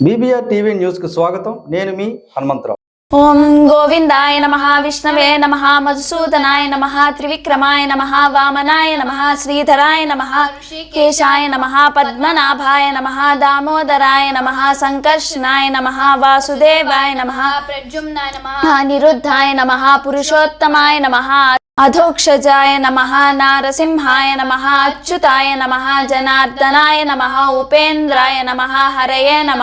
BBR TV న్యూస్కు స్వాగతం. నేను మీ హనుమంతరావు. ఓం గోవిందాయ నమ విష్ణవే నమ మధుసూదనాయ నమ త్రివిక్రమాయ నమ వామనాయ నమ శ్రీధరాయ నమ ఋషికేశాయ నమ పద్మనాభాయ నమ దామోదరాయ నమ సంకర్షణాయ నమ వాసుదేవాయ నమ ప్రజుమ్నాయ నమ నిరుద్ధాయ నమ పురుషోత్తమాయ నమ అధోక్షజాయ నమ నారసింహాయ నమ అచ్యుతాయ నమ జనార్దనాయ నమ ఉపేంద్రాయ నమ హరయే నమ.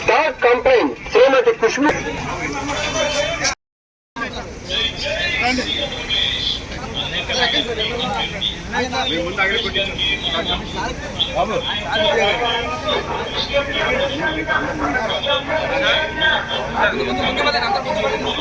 స్టార్ కంప్లైంట్ శ్రీమతి కుష్మ పల్లికి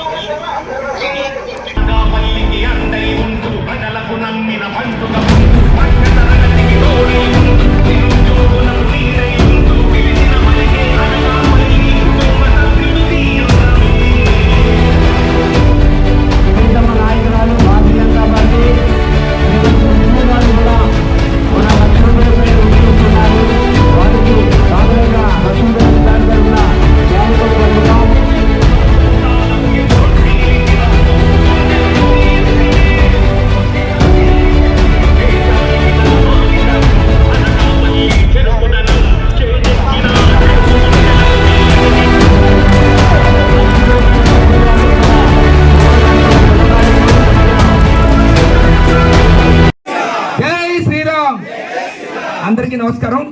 నమస్కారం.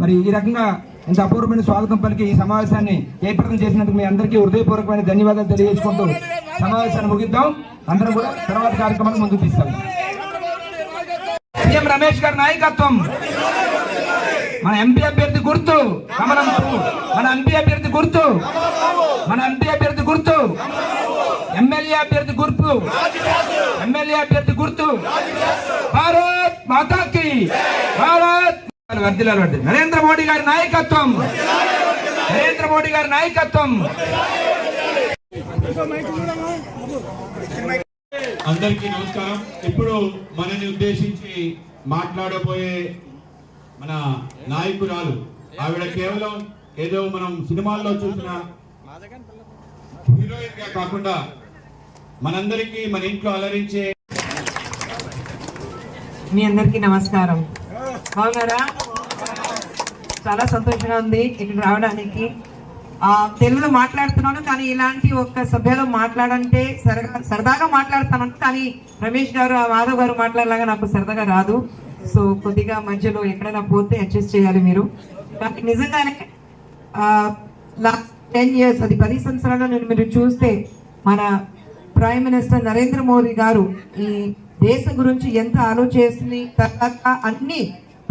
మరి ఈ రకంగా ఇంత అపూర్వమైన స్వాగతం పలికి ఈ సమావేశాన్ని ఏర్పాటు చేసినందుకు మీ అందరికీ హృదయపూర్వకమైన ధన్యవాదాలు తెలియజేసుకుంటూ సమావేశాన్ని ముగిద్దాం. అందరం కూడా తర్వాత కార్యక్రమాన్ని ముందుకు తీసుకెళ్దాం. సీఎం రమేష్ గారి నాయకత్వం. మన ఎంపీ అభ్యర్థి గుర్తు కమలం. మన ఎంపీ అభ్యర్థి గుర్తు మన ఎంపీ అభ్యర్థి గుర్తు ఎమ్మెల్యే అభ్యర్థి గుర్తు ఎమ్మెల్యే అభ్యర్థి గుర్తు. భారత్ మాతాకి. భారత్ వర్దిలాలు వర్ది నరేంద్ర మోడీ గారి నాయకత్వం. నరేంద్ర మోడీ గారి నాయకత్వం. అందరికీ నమస్కారం. ఇప్పుడు మనని ఉద్దేశించి మాట్లాడబోయే మన నాయకురాలు. ఆవిడ కేవలం ఏదో మనం సినిమాల్లో చూసిన హీరోయిన్గా కాకుండా మనందరికీ మన ఇంట్లో అలరించే మీ అందరికీ నమస్కారం. బాగున్నారా? చాలా సంతోషంగా ఉంది ఇక్కడ రావడానికి. తెలుగులో మాట్లాడుతున్నాను కానీ ఇలాంటి ఒక్క సభ్యలో మాట్లాడంటే సరగా సరదాగా మాట్లాడుతాను. కానీ రమేష్ గారు ఆ మాధవ్ గారు మాట్లాడలాగా నాకు సరదాగా రాదు. సో కొద్దిగా మధ్యలో ఎక్కడైనా పోతే అడ్జస్ట్ చేయాలి మీరు. కానీ నిజంగానే లాస్ట్ టెన్ ఇయర్స్ అది పది సంవత్సరాల్లో నేను మీరు చూస్తే మన ప్రైమ్ మినిస్టర్ నరేంద్ర మోదీ గారు ఈ దేశం గురించి ఎంత ఆలోచిస్తుంది తర్వాత అన్ని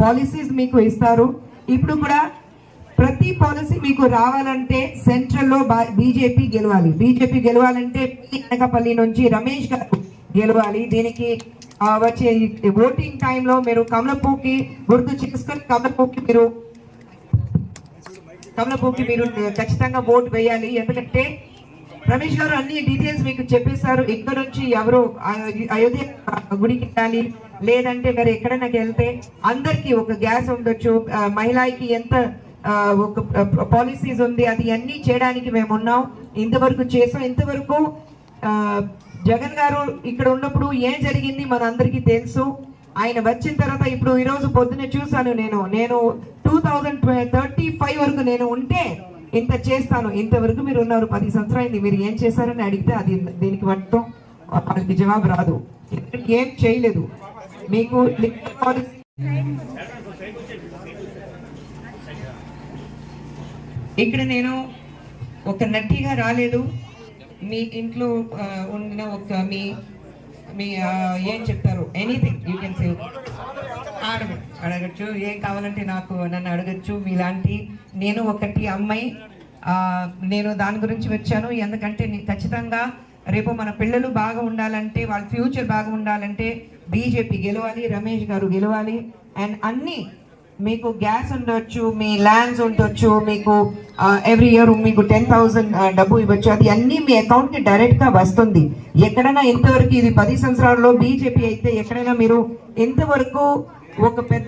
పాలసీస్ మీకు ఇస్తారు. ఇప్పుడు కూడా ప్రతి పాలసీ మీకు రావాలంటే సెంట్రల్లో బీజేపీ గెలవాలి. బీజేపీ గెలవాలంటే మీ నుంచి రమేష్ గారు గెలవాలి. దీనికి వచ్చే ఓటింగ్ టైంలో మీరు కమలపూకి గుర్తు చేసుకొని కమలపూకి మీరు కమలపూకి మీరు ఖచ్చితంగా ఓటు వేయాలి. ఎందుకంటే రమేష్ గారు అన్ని డీటెయిల్స్ మీకు చెప్పేశారు. ఇక్కడ నుంచి ఎవరు అయోధ్య గుడికి వెళ్ళాలి లేదంటే వేరే ఎక్కడైనా వెళ్తే అందరికి ఒక గ్యాస్ ఉండొచ్చు. మహిళకి ఎంత ఒక పాలసీస్ ఉంది అది అన్ని చేయడానికి మేము ఉన్నాం. ఇంతవరకు చేసాం. ఇంతవరకు జగన్ గారు ఇక్కడ ఉన్నప్పుడు ఏం జరిగింది మన అందరికీ తెలుసు. ఆయన వచ్చిన తర్వాత ఇప్పుడు ఈరోజు పొద్దున్నే చూశాను చూసాను నేను. నేను టూ థౌజండ్ థర్టీ ఫైవ్ వరకు నేను ఉంటే ఇంత చేస్తాను ఇంతవరకు మీరు ఉన్నారు పది సంవత్సరాలు మీరు ఏం చేశారని అడిగితే అది దీనికి మొత్తం వాళ్ళకి జవాబు రాదు. ఏం చేయలేదు. మీకు ఇక్కడ నేను ఒక నటిగా రాలేదు. మీ ఇంట్లో ఉన్న ఒక మీ మీ ఏం చెప్తారు? ఎనీథింగ్ యూ కెన్ సేవ్ అడగచ్చు ఏం కావాలంటే నాకు నన్ను అడగచ్చు. మీలాంటి నేను ఒకటి అమ్మాయి నేను దాని గురించి వచ్చాను. ఎందుకంటే నేను ఖచ్చితంగా రేపు మన పిల్లలు బాగా ఉండాలంటే వాళ్ళ ఫ్యూచర్ బాగా ఉండాలంటే బీజేపీ గెలవాలి రమేష్ గారు గెలవాలి. అండ్ అన్నీ మీకు గ్యాస్ ఉండొచ్చు మీ ల్యాండ్స్ ఉండొచ్చు మీకు ఎవ్రీ ఇయర్ మీకు టెన్ థౌసండ్ డబ్బు ఇవ్వచ్చు. అది అన్ని మీ అకౌంట్కి డైరెక్ట్గా వస్తుంది. ఎక్కడైనా ఇంతవరకు ఇది పది సంవత్సరాల్లో బీజేపీ అయితే ఎక్కడైనా మీరు ఇంతవరకు ఒక పెద్ద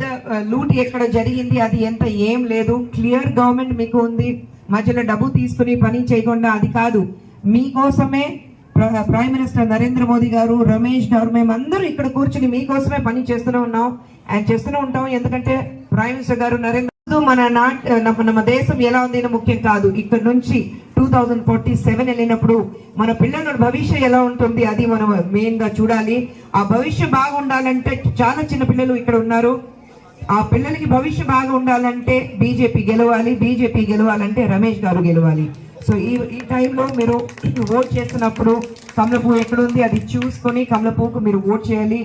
లూట్ ఎక్కడ జరిగింది అది ఎంత ఏం లేదు. క్లియర్ గవర్నమెంట్ మీకు ఉంది. మధ్యలో డబ్బు తీసుకుని పని చేయకుండా అది కాదు. మీకోసమే ప్ర- ప్రైమ్ మినిస్టర్ నరేంద్ర మోదీ గారు రమేష్ గారు మేమందరూ ఇక్కడ కూర్చుని మీకోసమే పని చేస్తూనే ఉన్నాం. అండ్ చేస్తూనే ఉంటాం. ఎందుకంటే ప్రైమ్ మినిస్టర్ గారు నరేంద్ర మన నాట్ మన దేశం ఎలా ఉంది ముఖ్యం కాదు. ఇక్కడ నుంచి టూ థౌజండ్ ఫార్టీ సెవెన్ వెళ్ళినప్పుడు మన పిల్లల భవిష్యత్ ఎలా ఉంటుంది అది మనం మెయిన్గా చూడాలి. ఆ భవిష్యత్ బాగుండాలంటే చాలా చిన్న పిల్లలు ఇక్కడ ఉన్నారు. ఆ పిల్లలకి భవిష్యత్ బాగా ఉండాలంటే బీజేపీ గెలవాలి బీజేపీ గెలవాలంటే రమేష్ గారు గెలవాలి. సో ఈ ఈ టైంలో మీరు ఓట్ చేస్తున్నప్పుడు కమలపూ ఎక్కడుంది అది చూసుకొని కమలపూకు మీరు ఓట్ చేయాలి.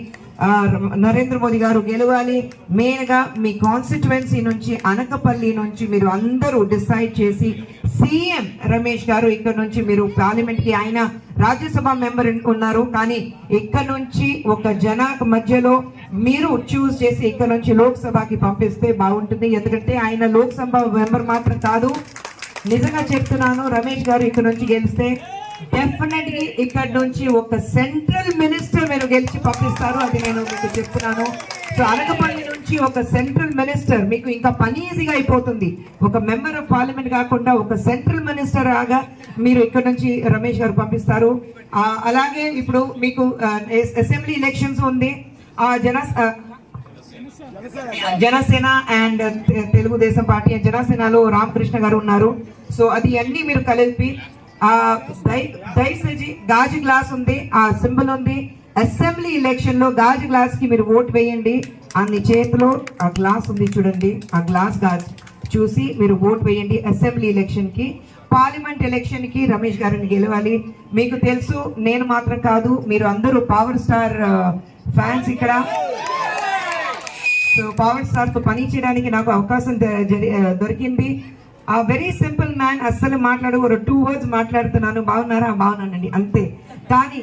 నరేంద్ర మోదీ గారు గెలవాలి. మెయిన్గా మీ కాన్స్టిట్యువెన్సీ నుంచి అనకపల్లి నుంచి మీరు అందరూ డిసైడ్ చేసి సీఎం రమేష్ గారు ఇక్కడ నుంచి మీరు పార్లమెంట్కి ఆయన రాజ్యసభ మెంబర్ ఉన్నారు. కానీ ఇక్కడ నుంచి ఒక జన మధ్యలో మీరు చూస్ చేసి ఇక్కడ నుంచి లోక్సభకి పంపిస్తే బాగుంటుంది. ఎందుకంటే ఆయన లోక్సభ మెంబర్ మాత్రం కాదు. నిజంగా చెప్తున్నాను రమేష్ గారు ఇక్కడ నుంచి గెలిస్తే డెఫినెట్గా ఇక్కడ నుంచి ఒక సెంట్రల్ మినిస్టర్ మీరు గెలిచి పంపిస్తారు అది నేను మీకు చెప్తున్నాను. సో అనకపల్లి నుంచి ఒక సెంట్రల్ మినిస్టర్ మీకు ఇంకా పని ఈజీగా అయిపోతుంది. ఒక మెంబర్ ఆఫ్ పార్లమెంట్ కాకుండా ఒక సెంట్రల్ మినిస్టర్ రాగా మీరు ఇక్కడ నుంచి రమేష్ గారు పంపిస్తారు. అలాగే ఇప్పుడు మీకు అసెంబ్లీ ఎలక్షన్స్ ఉంది. ఆ జన జనసేన అండ్ తెలుగుదేశం పార్టీ జనసేనలో రామకృష్ణ గారు ఉన్నారు. సో అది అన్ని మీరు కలిపి దయచేసి గాజు గ్లాస్ ఉంది ఆ సింబల్ ఉంది. అసెంబ్లీ ఎలక్షన్లో గాజు గ్లాస్కి మీరు ఓట్ వేయండి. అన్ని చేతిలో ఆ గ్లాస్ ఉంది చూడండి ఆ గ్లాస్ గాజు చూసి మీరు ఓట్ వేయండి అసెంబ్లీ ఎలక్షన్కి పార్లమెంట్ ఎలక్షన్కి రమేష్ గారిని గెలవాలి. మీకు తెలుసు నేను మాత్రం కాదు మీరు అందరూ పవర్ స్టార్ ఫ్యాన్స్ ఇక్కడ. సో పవర్ స్టార్తో పని చేయడానికి నాకు అవకాశం జరి- దొరికింది. ఆ వెరీ సింపుల్ మ్యాన్ అస్సలు మాట్లాడు ఒక టూ వర్డ్స్ మాట్లాడుతున్నాను. బాగున్నారా? బాగున్నానండి. అంతే. కానీ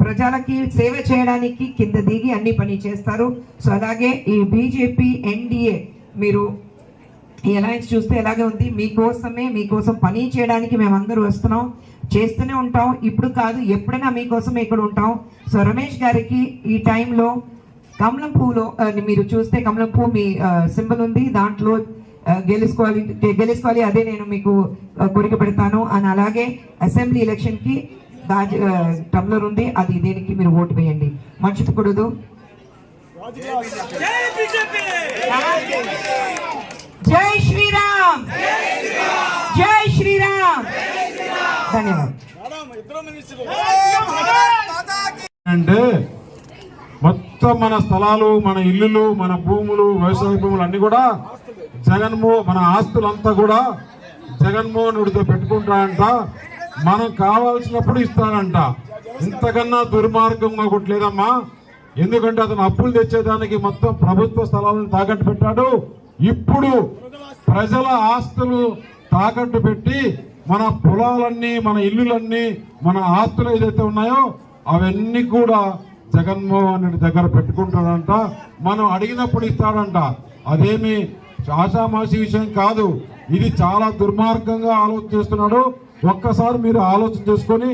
ప్రజలకి సేవ చేయడానికి కింద దిగి అన్ని పని చేస్తారు. సో అలాగే ఈ బీజేపీ ఎన్డీఏ మీరు ఈ అలయన్స్ చూస్తే ఎలాగే ఉంది? మీకోసమే మీకోసం పని చేయడానికి మేమందరూ వస్తున్నాం. చేస్తూనే ఉంటాం. ఇప్పుడు కాదు ఎప్పుడైనా మీకోసమే ఇక్కడ ఉంటాం. సో రమేష్ గారికి ఈ టైంలో కమలం పువ్వులో మీరు చూస్తే కమలం పువ్వు మీ సింబల్ ఉంది. దాంట్లో గెలుచుకోవాలి గెలుచుకోవాలి అదే నేను మీకు కోరిక పెడతాను. అని అలాగే అసెంబ్లీ ఎలక్షన్కి గాజు టమ్లర్ ఉంది. అది దీనికి మీరు ఓటు వేయండి. మర్చిపోకూడదు. జై శ్రీరామ్! జై శ్రీరామ్! ధన్యవాదాలు. అంటే మొత్తం మన స్థలాలు మన ఇల్లులు మన భూములు వ్యవసాయ భూములు అన్ని కూడా జగన్మోహన్ మన ఆస్తులంతా కూడా జగన్మోహన్ రెడ్డితో పెట్టుకుంటాడంట. మనం కావాల్సినప్పుడు ఇస్తాడంట. ఇంతకన్నా దుర్మార్గంగా ఒకటి లేదమ్మా. ఎందుకంటే అతను అప్పులు తెచ్చేదానికి మొత్తం ప్రభుత్వ స్థలాలను తాకట్టు పెట్టాడు. ఇప్పుడు ప్రజల ఆస్తులు తాకట్టు పెట్టి మన పొలాలన్నీ మన ఇల్లులన్నీ మన ఆస్తులు ఏదైతే ఉన్నాయో అవన్నీ కూడా జగన్మోహన్ రెడ్డి దగ్గర పెట్టుకుంటాడంట. మనం అడిగినప్పుడు ఇస్తాడంట. అదేమి ఆషామాషి విషయం కాదు. ఇది చాలా దుర్మార్గంగా ఆలోచన చేస్తున్నాడు. ఒక్కసారి మీరు ఆలోచన చేసుకొని